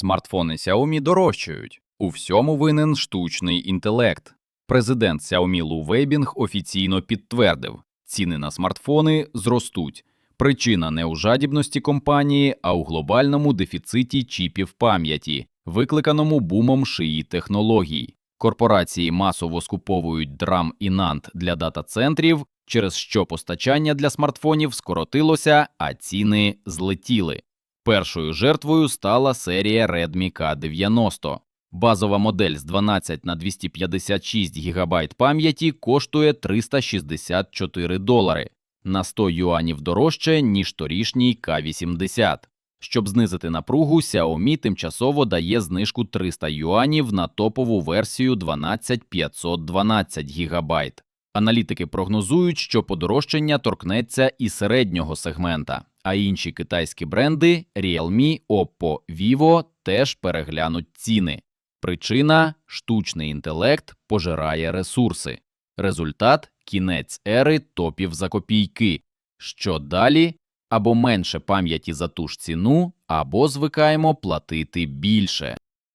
Смартфони Xiaomi дорожчають. У всьому винен штучний інтелект. Президент Xiaomi Лу Вейбінг офіційно підтвердив, ціни на смартфони зростуть. Причина не у жадібності компанії, а у глобальному дефіциті чіпів пам'яті, викликаному бумом шиї технологій. Корпорації масово скуповують DRAM і NAND для дата-центрів, через що постачання для смартфонів скоротилося, а ціни злетіли. Першою жертвою стала серія Redmi K90. Базова модель з 12 на 256 ГБ пам'яті коштує 364 долари, на 100 юанів дорожче, ніж торішній K80. Щоб знизити напругу, Xiaomi тимчасово дає знижку 300 юанів на топову версію 12512 ГБ. Аналітики прогнозують, що подорожчання торкнеться і середнього сегмента, а інші китайські бренди Realme, Oppo, Vivo теж переглянуть ціни. Причина штучний інтелект пожирає ресурси. Результат кінець ери топів за копійки. Що далі? Або менше пам'яті за ту ж ціну, або звикаємо платити більше.